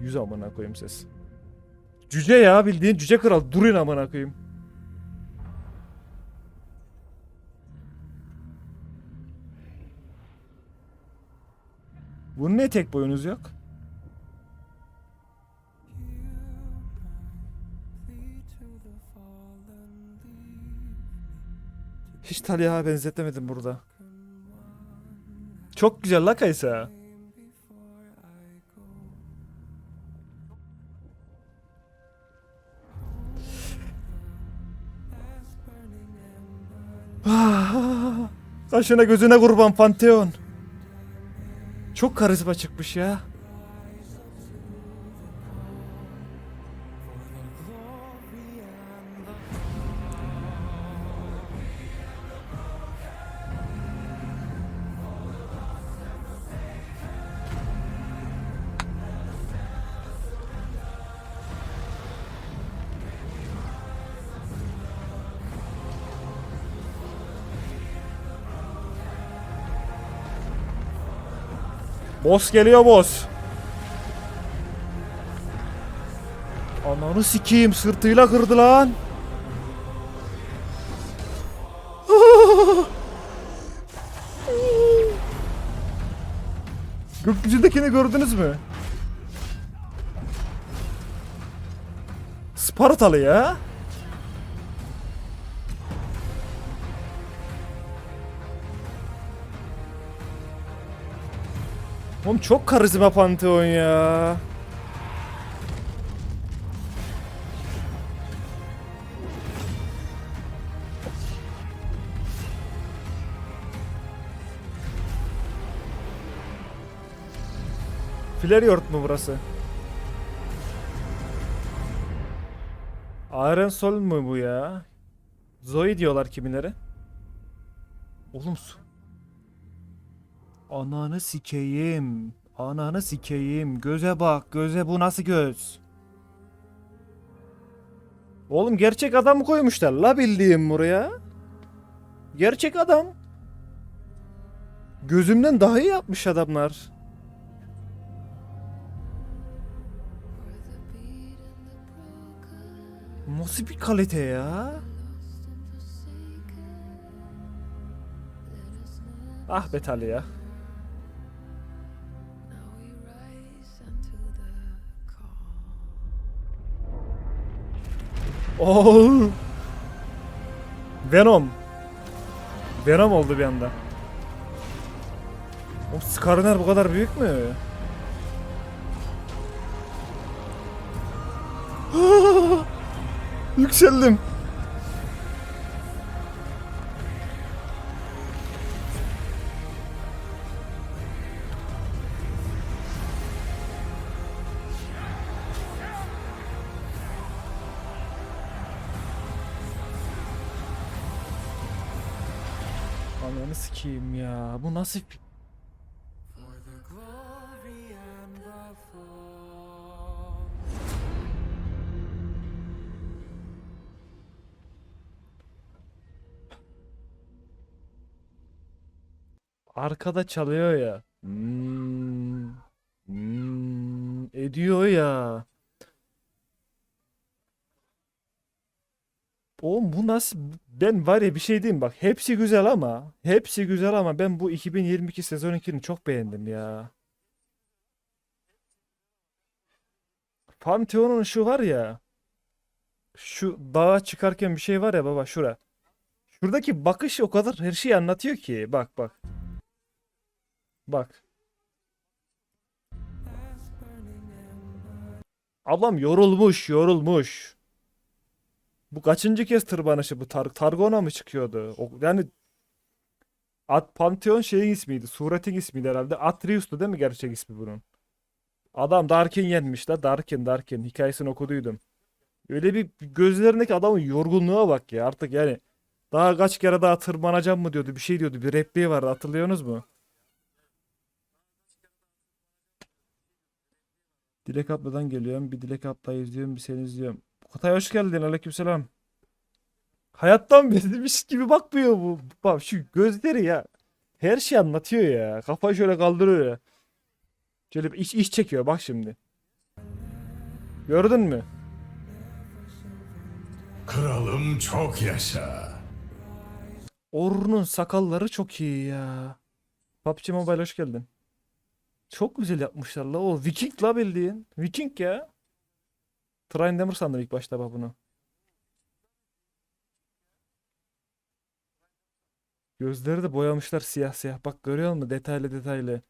Yüz amına koyayım ses. Cüce ya bildiğin cüce kral. Durun amına koyayım. Bunun ne tek boyunuz yok? Hiç Taliha'ya benzetemedim burada. Çok güzel la Kaysa. Kaşına gözüne kurban Pantheon. Çok karizma çıkmış ya. Boss geliyor boss. Ananı sikeyim sırtıyla kırdı lan. Gökyüzündekini gördünüz mü? Spartalı ya. Oğlum çok karizma Pantheon ya. Fleriort mu burası? Iron Sol mu bu ya? Zoe diyorlar kimileri. Oğlum su. Ananı sikeyim. Ananı sikeyim. Göze bak. Göze bu nasıl göz? Oğlum gerçek adam koymuşlar la bildiğim buraya. Gerçek adam. Gözümden daha iyi yapmış adamlar. Nasıl bir kalite ya? Ah be Tali Oh. Venom. Venom oldu bir anda. O Skarner bu kadar büyük mü? Yükseldim. Ananı sikeyim ya. Bu nasıl. Arkada çalıyor ya. Hmm, hmm, ediyor ya. Oğlum bu nasıl ben var ya bir şey diyeyim bak hepsi güzel ama hepsi güzel ama ben bu 2022 sezon 2'ni çok beğendim ya. Pantheon'un şu var ya şu dağa çıkarken bir şey var ya baba şura. Şuradaki bakış o kadar her şeyi anlatıyor ki bak bak. Bak. Ablam yorulmuş yorulmuş. Bu kaçıncı kez tırmanışı bu Tar Targon'a mı çıkıyordu? O, yani At Pantheon şeyin ismiydi. Suret'in ismiydi herhalde. Atreus'tu değil mi gerçek ismi bunun? Adam Darkin yenmiş da Darkin Darkin hikayesini okuduydum. Öyle bir gözlerindeki adamın yorgunluğa bak ya artık yani daha kaç kere daha tırmanacağım mı diyordu bir şey diyordu bir repliği vardı hatırlıyorsunuz mu? Dilek abladan geliyorum bir Dilek ablayı izliyorum bir seni izliyorum. Kutay hoş geldin aleykümselam. Hayattan bezmiş gibi bakmıyor bu. Bak şu gözleri ya. Her şeyi anlatıyor ya. Kafayı şöyle kaldırıyor ya. Şöyle iç, iç çekiyor bak şimdi. Gördün mü? Kralım çok yaşa. Orun'un sakalları çok iyi ya. PUBG Mobile hoş geldin. Çok güzel yapmışlar la. O Viking la bildiğin. Viking ya. Trine Demir sandım ilk başta bak bunu. Gözleri de boyamışlar siyah siyah. Bak görüyor musun? Detaylı detaylı.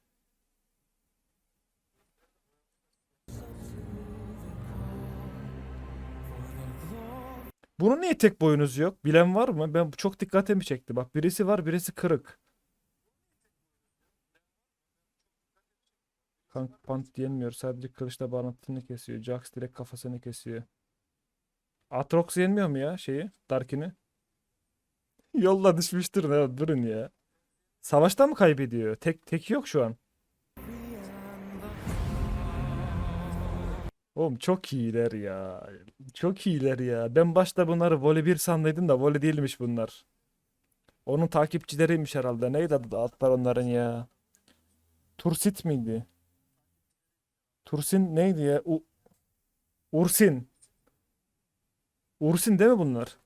Bunun niye tek boyunuz yok? Bilen var mı? Ben çok dikkatimi çekti. Bak birisi var, birisi kırık. Kank pant yenmiyor. Sadece kılıçla bağlantısını kesiyor. Jax direkt kafasını kesiyor. Atrox yenmiyor mu ya şeyi? Darkin'i? Yolla düşmüştür ne durun ya. Savaşta mı kaybediyor? Tek tek yok şu an. Oğlum çok iyiler ya. Çok iyiler ya. Ben başta bunları voli 1 sandıydım da voli değilmiş bunlar. Onun takipçileriymiş herhalde. Neydi adı adlar onların ya? Tursit miydi? Tursin neydi ya? U Ursin. Ursin değil mi bunlar?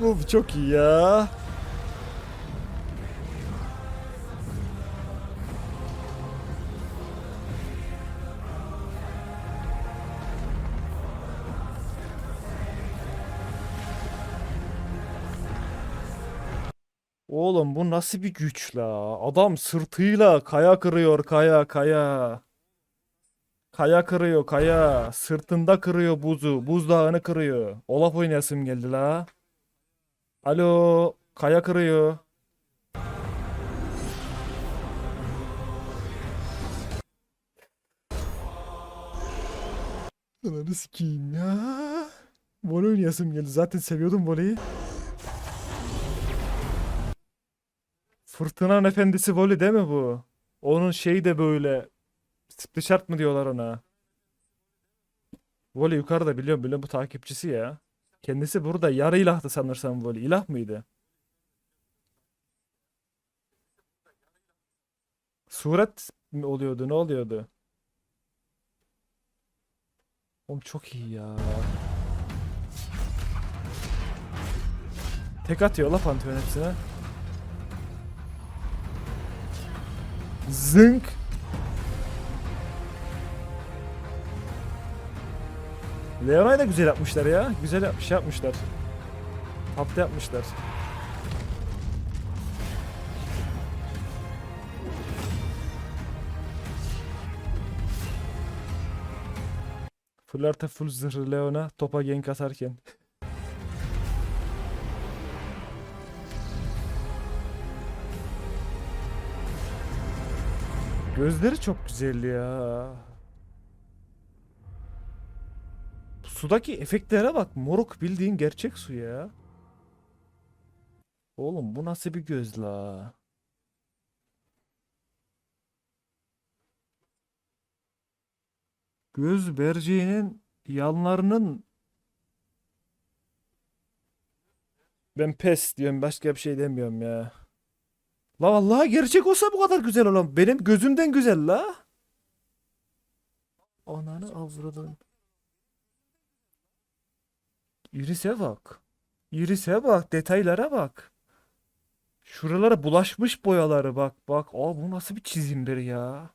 Bu çok iyi ya. Oğlum bu nasıl bir güç la? Adam sırtıyla kaya kırıyor kaya kaya. Kaya kırıyor kaya. Sırtında kırıyor buzu. Buzdağını kırıyor. Olaf oynayasım geldi la. Alo. Kaya kırıyor. Ananı sikeyim ya. Voley oynayasım geldi. Zaten seviyordum voleyi. Fırtınanın efendisi voley değil mi bu? Onun şeyi de böyle. Split mı diyorlar ona? Voley yukarıda biliyorum biliyorum bu takipçisi ya. Kendisi burada yarı ilahtı sanırsam voley. İlah mıydı? Suret mi oluyordu? Ne oluyordu? Oğlum çok iyi ya. Tek atıyor la Pantheon hepsine. Zınk. Leona'yı da güzel yapmışlar ya. Güzel yapmış şey yapmışlar. Tatlı yapmışlar. Full artı full zırhlı Leona topa gank atarken. Gözleri çok güzel ya. Sudaki efektlere bak. Moruk bildiğin gerçek su ya. Oğlum bu nasıl bir göz la? Göz berceğinin yanlarının ben pes diyorum başka bir şey demiyorum ya. La vallahi gerçek olsa bu kadar güzel olan benim gözümden güzel la. Ananı avradın. Iris'e bak. Iris'e bak. Detaylara bak. Şuralara bulaşmış boyaları bak. Bak. Aa bu nasıl bir çizimdir ya.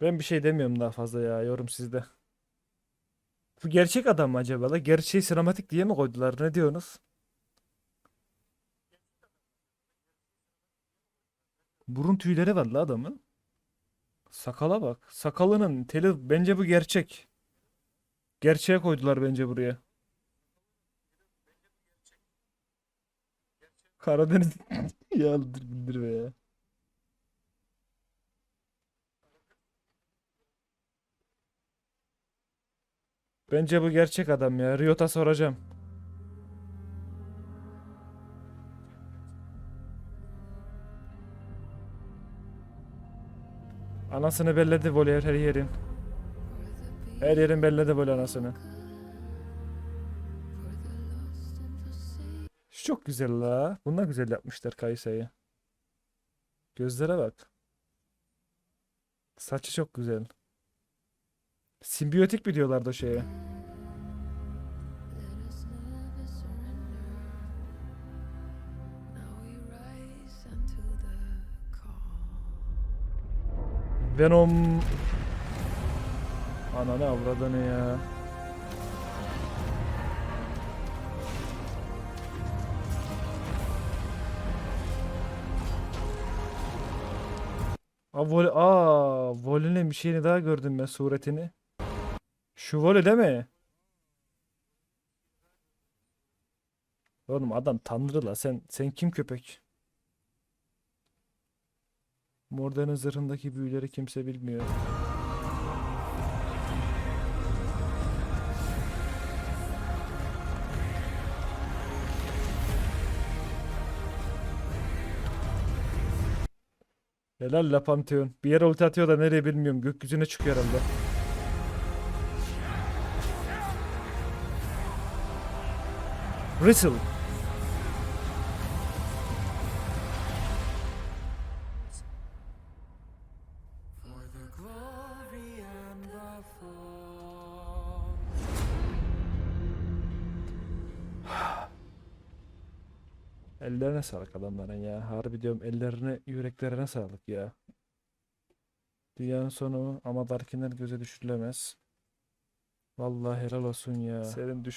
Ben bir şey demiyorum daha fazla ya. Yorum sizde. Bu gerçek adam mı acaba da? Gerçeği sinematik diye mi koydular? Ne diyorsunuz? Burun tüyleri var la adamın. Sakala bak. Sakalının teli bence bu gerçek. Gerçeğe koydular bence buraya. Karadeniz ya dur bildirme ya. Bence bu gerçek adam ya. Riot'a soracağım. Anasını belledi voley her yerin. Her yerin belledi voley anasını. Şu çok güzel la. Bunlar güzel yapmışlar Kaysa'yı. Gözlere bak. Saçı çok güzel. Simbiyotik mi diyorlardı o şeye? Venom. Ananı avradını ya. Aa, vole Aa, Vole'nin bir şeyini daha gördüm ben suretini. Şu Vole değil mi? Oğlum adam tanrı la sen sen kim köpek? Morden'in zırhındaki büyüleri kimse bilmiyor. Helal la Pantheon. Bir yere ulti atıyor da nereye bilmiyorum. Gökyüzüne çıkıyor herhalde. Rizzle. Ellerine sağlık adamların ya. Harbi diyorum ellerine, yüreklerine sağlık ya. Dünyanın sonu ama Darkinler göze düşürülemez. Vallahi helal olsun ya. Senin düş